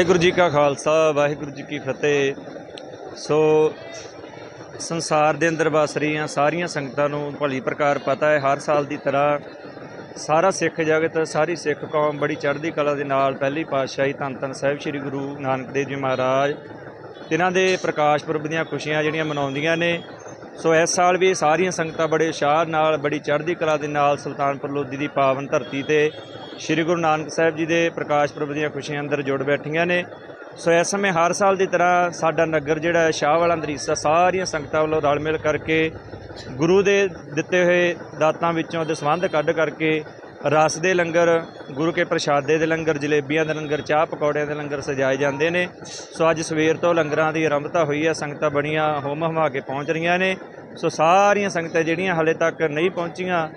ਵਾਹਿਗੁਰੂ ਜੀ ਕਾ ਖਾਲਸਾ, ਵਾਹਿਗੁਰੂ ਜੀ ਕੀ ਫਤਿਹ। ਸੋ ਸੰਸਾਰ ਦੇ ਅੰਦਰ ਵਸ ਰਹੀਆਂ ਸਾਰੀਆਂ ਸੰਗਤਾਂ ਨੂੰ ਭਲੀ ਪ੍ਰਕਾਰ ਪਤਾ ਹੈ, ਹਰ ਸਾਲ ਦੀ ਤਰ੍ਹਾਂ ਸਾਰਾ ਸਿੱਖ ਜਗਤ, ਸਾਰੀ ਸਿੱਖ ਕੌਮ ਬੜੀ ਚੜ੍ਹਦੀ ਕਲਾ ਦੇ ਨਾਲ ਪਹਿਲੀ ਪਾਤਸ਼ਾਹੀ ਧੰਨ ਧੰਨ ਸਾਹਿਬ ਸ੍ਰੀ ਗੁਰੂ ਨਾਨਕ ਦੇਵ ਜੀ ਮਹਾਰਾਜ, ਤਿਨਾਂ ਦੇ ਪ੍ਰਕਾਸ਼ ਪੁਰਬ ਦੀਆਂ ਖੁਸ਼ੀਆਂ ਜਿਹੜੀਆਂ ਮਨਾਉਂਦੀਆਂ ਨੇ ਸੋ ਇਸ ਸਾਲ ਵੀ ਸਾਰੀਆਂ ਸੰਗਤਾਂ ਬੜੇ ਉਸ਼ਾਹ ਨਾਲ, ਬੜੀ ਚੜ੍ਹਦੀ ਕਲਾ ਦੇ ਨਾਲ ਸੁਲਤਾਨਪੁਰ ਲੋਧੀ ਦੀ ਪਾਵਨ ਧਰਤੀ ਤੇ ਸ੍ਰੀ ਗੁਰੂ ਨਾਨਕ ਸਾਹਿਬ ਜੀ ਦੇ ਪ੍ਰਕਾਸ਼ ਪੁਰਬ ਦੀਆਂ ਖੁਸ਼ੀਆਂ ਅੰਦਰ ਜੁੜ ਬੈਠੀਆਂ ਨੇ। ਸੋ ਇਸ ਸਮੇਂ ਹਰ ਸਾਲ ਦੀ ਤਰ੍ਹਾਂ ਸਾਡਾ ਨਗਰ ਜਿਹੜਾ ਹੈ, ਸ਼ਾਹ ਵਾਲਾ ਅੰਦਰੀਸਾ ਸਾਰੀਆਂ ਸੰਗਤਾਂ ਵੱਲੋਂ ਰਲ ਮਿਲ ਕਰਕੇ ਗੁਰੂ ਦੇ ਦਿੱਤੇ ਹੋਏ ਦਾਤਾਂ ਵਿੱਚੋਂ ਦਸਵੰਧ ਕੱਢ ਕਰਕੇ ਰਸ ਦੇ ਲੰਗਰ, ਗੁਰੂ ਕੇ ਪ੍ਰਸ਼ਾਦੇ ਦੇ ਲੰਗਰ, ਜਲੇਬੀਆਂ ਦੇ ਲੰਗਰ, ਚਾਹ ਪਕੌੜਿਆਂ ਦੇ ਲੰਗਰ ਸਜਾਏ ਜਾਂਦੇ ਨੇ। ਸੋ ਅੱਜ ਸਵੇਰ ਤੋਂ ਲੰਗਰਾਂ ਦੀ ਆਰੰਭਤਾ ਹੋਈ ਹੈ ਸੰਗਤਾਂ ਬੜੀਆਂ ਹੋਮ ਹਮਾ ਕੇ ਪਹੁੰਚ ਰਹੀਆਂ ਨੇ। ਸੋ ਸਾਰੀਆਂ ਸੰਗਤਾਂ ਜਿਹੜੀਆਂ ਹਲੇ ਤੱਕ ਨਹੀਂ ਪਹੁੰਚੀਆਂ,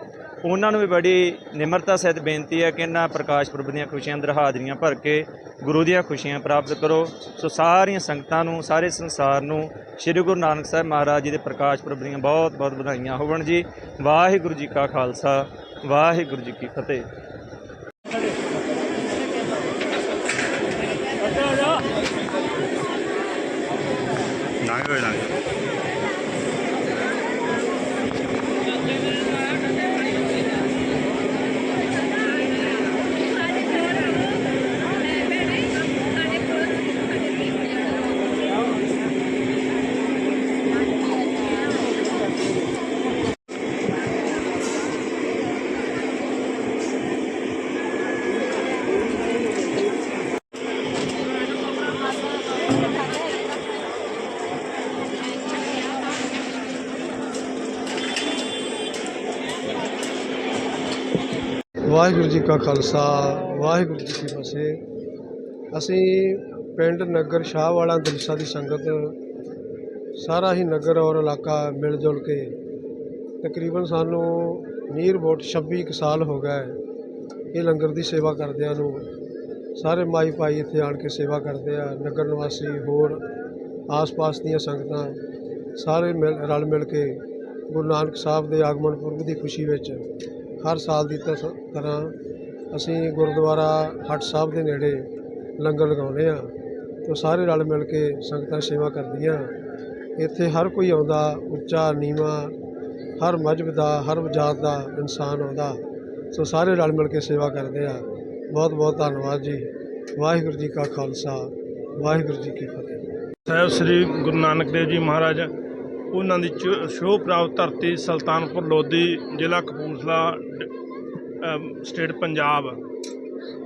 ਉਹਨਾਂ ਨੂੰ ਵੀ ਬੜੀ ਨਿਮਰਤਾ ਸਹਿਤ ਬੇਨਤੀ ਹੈ ਕਿ ਇਹਨਾਂ ਪ੍ਰਕਾਸ਼ ਪੁਰਬ ਦੀਆਂ ਖੁਸ਼ੀਆਂ ਅੰਦਰ ਹਾਜ਼ਰੀਆਂ ਭਰ ਕੇ ਗੁਰੂ ਦੀਆਂ ਖੁਸ਼ੀਆਂ ਪ੍ਰਾਪਤ ਕਰੋ। ਸੋ ਸਾਰੀਆਂ ਸੰਗਤਾਂ ਨੂੰ, ਸਾਰੇ ਸੰਸਾਰ ਨੂੰ ਸ੍ਰੀ ਗੁਰੂ ਨਾਨਕ ਸਾਹਿਬ ਮਹਾਰਾਜ ਜੀ ਦੇ ਪ੍ਰਕਾਸ਼ ਪੁਰਬ ਦੀਆਂ ਬਹੁਤ ਬਹੁਤ ਵਧਾਈਆਂ ਹੋਵਣ ਜੀ। ਵਾਹਿਗੁਰੂ ਜੀ ਕਾ ਖਾਲਸਾ। ਵਾਹਿਗੁਰੂ ਜੀ ਕੀ ਫਤਿਹ। ਵਾਹਿਗੁਰੂ ਜੀ ਕਾ ਖਾਲਸਾ, ਵਾਹਿਗੁਰੂ ਜੀ ਕੀ ਫਤਿਹ। ਅਸੀਂ ਪਿੰਡ ਨਗਰ ਸ਼ਾਹ ਵਾਲਾ ਦਲਸਾ ਦੀ ਸੰਗਤ ਸਾਰਾ ਹੀ ਨਗਰ ਔਰ ਇਲਾਕਾ ਮਿਲ ਜੁਲ ਕੇ ਤਕਰੀਬਨ ਸਾਨੂੰ ਨੀਰ ਬੋਟ 26 ਕੁ ਸਾਲ ਹੋ ਗਏ ਇਹ ਲੰਗਰ ਦੀ ਸੇਵਾ ਕਰਦਿਆਂ ਨੂੰ। ਸਾਰੇ ਮਾਈ ਭਾਈ ਇੱਥੇ ਆਣ ਕੇ ਸੇਵਾ ਕਰਦੇ ਆ, ਨਗਰ ਨਿਵਾਸੀ, ਹੋਰ ਆਸ-ਪਾਸ ਦੀਆਂ ਸੰਗਤਾਂ, ਸਾਰੇ ਮਿਲ ਰਲ ਮਿਲ ਕੇ ਗੁਰੂ ਨਾਨਕ ਸਾਹਿਬ ਦੇ ਆਗਮਨ ਪੁਰਬ ਦੀ ਖੁਸ਼ੀ ਵਿੱਚ ਹਰ ਸਾਲ ਦੀ ਤਸ- ਤਰ੍ਹਾਂ ਅਸੀਂ ਗੁਰਦੁਆਰਾ ਹੱਟ ਸਾਹਿਬ ਦੇ ਨੇੜੇ ਲੰਗਰ ਲਗਾਉਂਦੇ ਹਾਂ ਤੇ ਸਾਰੇ ਰਲ ਮਿਲ ਕੇ ਸੰਗਤਾਂ ਸੇਵਾ ਕਰਦੀਆਂ। ਇੱਥੇ ਹਰ ਕੋਈ ਆਉਂਦਾ, ਉੱਚਾ, ਨੀਵਾਂ, ਹਰ ਮਜ਼ਹਬ ਦਾ, ਹਰ ਜਾਤ ਦਾ ਇਨਸਾਨ ਆਉਂਦਾ। ਸੋ ਸਾਰੇ ਰਲ ਮਿਲ ਕੇ ਸੇਵਾ ਕਰਦੇ ਆ ਬਹੁਤ ਬਹੁਤ ਧੰਨਵਾਦ ਜੀ। ਵਾਹਿਗੁਰੂ ਜੀ ਕਾ ਖਾਲਸਾ, ਵਾਹਿਗੁਰੂ ਜੀ ਕੀ ਫਤਿਹ। ਸਾਹਿਬ ਸ੍ਰੀ ਗੁਰੂ ਨਾਨਕ ਦੇਵ ਜੀ ਮਹਾਰਾਜ ਉਹਨਾਂ ਦੀ ਚ- ਸ਼ੋਅ ਪ੍ਰਾਪਤ ਧਰਤੀ ਸੁਲਤਾਨਪੁਰ ਲੋਧੀ, ਜ਼ਿਲ੍ਹਾ ਕਪੂਰਥਲਾ, ਡ- ਸਟੇਟ ਪੰਜਾਬ।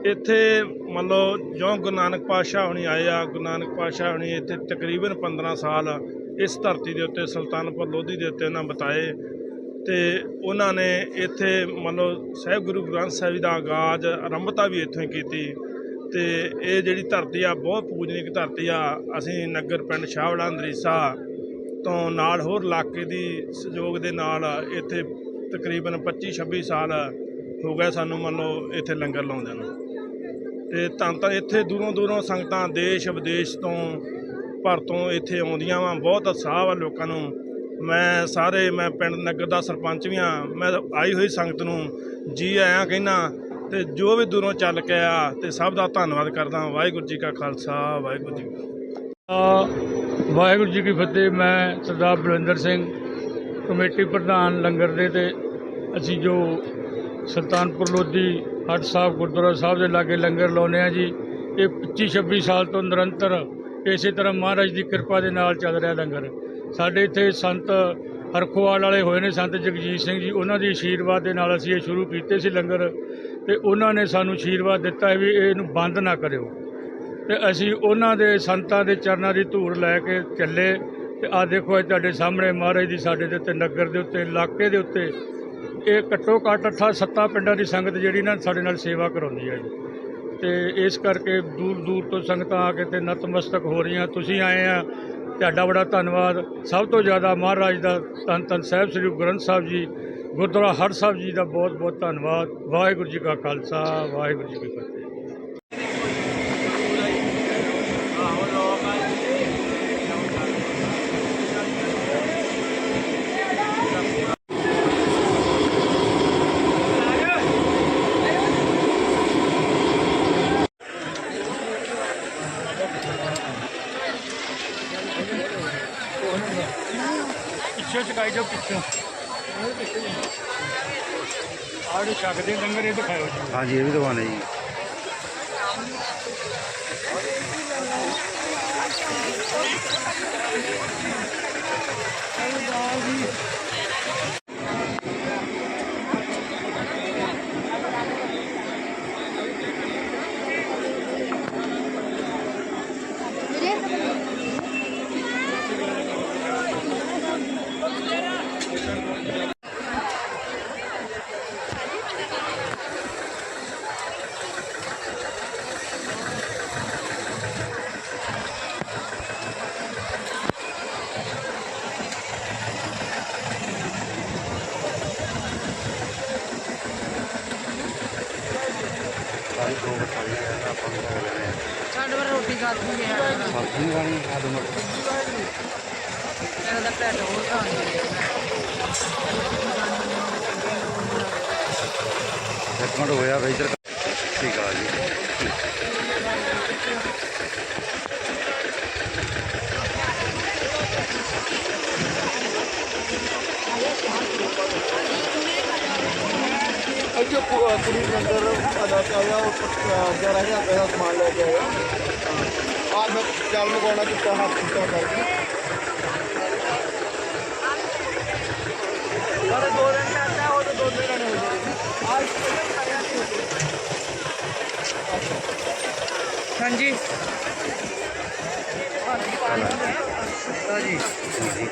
ਇੱਥੇ ਮੰਨ ਲਓ ਜੋ ਗੁਰੂ ਨਾਨਕ ਪਾਤਸ਼ਾਹ ਹੁਣੀ ਆਏ ਆ, ਗੁਰੂ ਨਾਨਕ ਪਾਤਸ਼ਾਹ ਹੁਣੀ ਇੱਥੇ ਤਕਰੀਬਨ 15 ਸਾਲ ਇਸ ਧਰਤੀ ਦੇ ਉੱਤੇ, ਸੁਲਤਾਨਪੁਰ ਲੋਧੀ ਦੇ ਉੱਤੇ ਉਹਨਾਂ ਬਿਤਾਏ। ਤੇ ਉਹਨਾਂ ਨੇ ਇੱਥੇ ਮੰਨ ਲਓ ਸਾਹਿਬ ਗੁਰੂ ਗ੍ਰੰਥ ਸਾਹਿਬ ਜੀ ਦਾ ਆਗਾਜ਼, ਆਰੰਭਤਾ ਵੀ ਇੱਥੋਂ ਹੀ ਕੀਤੀ। ਤੇ ਇਹ ਜਿਹੜੀ ਧਰਤੀ ਆ, ਬਹੁਤ ਪੂਜਨੀਕ ਧਰਤੀ ਆ। ਅਸੀਂ ਨਗਰ ਪਿੰਡ ਸ਼ਾਹਵੜਾ ਅੰਦਰੀਸਾ ਤੋਂ ਨਾਲ ਹੋਰ ਇਲਾਕੇ ਦੀ ਸਹਿਯੋਗ ਦੇ ਨਾਲ ਇੱਥੇ ਤਕਰੀਬਨ 25 26 ਸਾਲ ਹੋ ਗਏ ਸਾਨੂੰ ਮੰਨ ਲਓ ਇੱਥੇ ਲੰਗਰ ਲਾਉਂਦੇ ਨੂੰ। ਤੇ ਤਾਂ ਤਾਂ ਇੱਥੇ ਦੂਰੋਂ ਦੂਰੋਂ ਸੰਗਤਾਂ ਦੇਸ਼ ਵਿਦੇਸ਼ ਤੋਂ ਭਰ ਤੋਂ ਇੱਥੇ ਆਉਂਦੀਆਂ ਵਾ। ਬਹੁਤ ਉਤਸ਼ਾਹ ਵਾ ਲੋਕਾਂ ਨੂੰ। ਮੈਂ ਸਾਰੇ ਮੈਂ ਪਿੰਡ ਨਗਰ ਦਾ ਸਰਪੰਚ ਵੀ ਆ ਮੈਂ ਆਈ ਹੋਈ ਸੰਗਤ ਨੂੰ ਜੀ ਆਇਆਂ ਕਹਿਣਾ ਤੇ ਜੋ ਵੀ ਦੂਰੋਂ ਚੱਲ ਕੇ ਆ ਤੇ ਸਭ ਦਾ ਧੰਨਵਾਦ ਕਰਦਾ ਵਾਹਿਗੁਰੂ ਜੀ ਕਾ ਖਾਲਸਾ ਵਾਹਿਗੁਰੂ ਜੀ ਆ, ਵਾਹਿਗੁਰੂ ਜੀ ਕੀ ਫਤਿਹ, ਮੈਂ ਸਰਦਾਰ ਬਲਵਿੰਦਰ ਸਿੰਘ, ਕਮੇਟੀ ਪ੍ਰਧਾਨ ਲੰਗਰ ਦੇ ਤੇ ਅਸੀਂ ਜੋ ਸੁਲਤਾਨਪੁਰ ਲੋਧੀ ਹੱਟ ਸਾਹਿਬ ਗੁਰਦੁਆਰਾ ਸਾਹਿਬ ਦੇ ਲਾਗੇ ਲੰਗਰ ਲਾਉਂਦੇ ਆ ਜੀ, ਇਹ 25 26 ਸਾਲ ਤੋਂ ਨਿਰੰਤਰ ਇਸੇ ਤਰ੍ਹਾਂ ਮਹਾਰਾਜ ਦੀ ਕਿਰਪਾ ਦੇ ਨਾਲ ਚੱਲ ਰਿਹਾ ਲੰਗਰ। ਸਾਡੇ ਇੱਥੇ ਸੰਤ ਹਰਖੋਵਾਲ ਵਾਲੇ ਹੋਏ ਨੇ, ਸੰਤ ਜਗਜੀਤ ਸਿੰਘ ਜੀ, ਉਹਨਾਂ ਦੀ ਆਸ਼ੀਰਵਾਦ ਦੇ ਨਾਲ ਅਸੀਂ ਇਹ ਸ਼ੁਰੂ ਕੀਤੇ ਸੀ ਲੰਗਰ ਤੇ ਉਹਨਾਂ ਨੇ ਸਾਨੂੰ ਆਸ਼ੀਰਵਾਦ ਦਿੱਤਾ ਹੈ ਵੀ ਇਹਨੂੰ ਬੰਦ ਨਾ ਕਰਿਓ। ਤੇ ਅਸੀਂ ਉਹਨਾਂ ਦੇ ਸੰਤਾਂ ਦੇ ਚਰਨਾਂ ਦੀ ਧੂੜ ਲੈ ਕੇ ਚੱਲੇ ਤੇ ਆ ਦੇਖੋ ਇਹ ਤੁਹਾਡੇ ਸਾਹਮਣੇ ਮਹਾਰਾਜ ਦੀ ਸਾਡੇ ਦੇ ਉੱਤੇ, ਨਗਰ ਦੇ ਉੱਤੇ, ਇਲਾਕੇ ਦੇ ਉੱਤੇ। ਇਹ ਘੱਟੋ ਘੱਟ ਅੱਠਾਂ ਸੱਤਾਂ ਪਿੰਡਾਂ ਦੀ ਸੰਗਤ ਜਿਹੜੀ ਨਾ ਸਾਡੇ ਨਾਲ ਸੇਵਾ ਕਰਾਉਂਦੀ ਹੈ ਜੀ। ਤੇ ਇਸ ਕਰਕੇ ਦੂਰ ਦੂਰ ਤੋਂ ਸੰਗਤਾਂ ਆ ਕੇ ਤੇ ਨਤਮਸਤਕ ਹੋ ਰਹੀਆਂ। ਤੁਸੀਂ ਆਏ ਆ, ਤੁਹਾਡਾ ਬੜਾ ਧੰਨਵਾਦ। ਸਭ ਤੋਂ ਜ਼ਿਆਦਾ ਮਹਾਰਾਜ ਦਾ ਧੰਨ ਧੰਨ ਸਾਹਿਬ, ਸ੍ਰੀ ਗੁਰੂ ਗ੍ਰੰਥ ਸਾਹਿਬ ਜੀ, ਗੁਰਦੁਆਰਾ ਹਰ ਸਾਹਿਬ ਜੀ ਦਾ ਬਹੁਤ ਬਹੁਤ ਧੰਨਵਾਦ। ਵਾਹਿਗੁਰੂ ਜੀ ਕਾ ਖਾਲਸਾ, ਵਾਹਿਗੁਰੂ ਜੀ ਕੀ ਫਤਿਹ। ਪਿੱਛੇ। ਚਕਾਈ ਆੜੇ ਛੱਕ ਦੇ ਇਹ ਦਿਖਾਓ ਜੀ। ਹਾਂਜੀ ਇਹ ਵੀ ਦਵਾਨੇ ਜੀ। ਇੱਕ ਮਿੰਟ ਹੋਇਆ ਵੇ ਇੱਧਰ ਠੀਕ ਆ ਜੀ ਇੱਥੇ ਕੁੜੀ ਨੰਦਰ ਅਦਾ ਆਇਆ ਉਹ 11000 ਰੁਪਏ ਦਾ ਸਮਾਨ ਲੈ ਚੱਲ ਮਗਾਉਣਾ ਚੁੱਕਾ ਹੱਥ ਚੁੱਕਾ ਕਰਕੇ ਸਾਰੇ ਦੋ ਰੰਗ ਕਰਦਾ ਉਹ ਦੋ ਦੋ ਰੰਗ ਹੋ ਹਾਂਜੀ। ਜੀ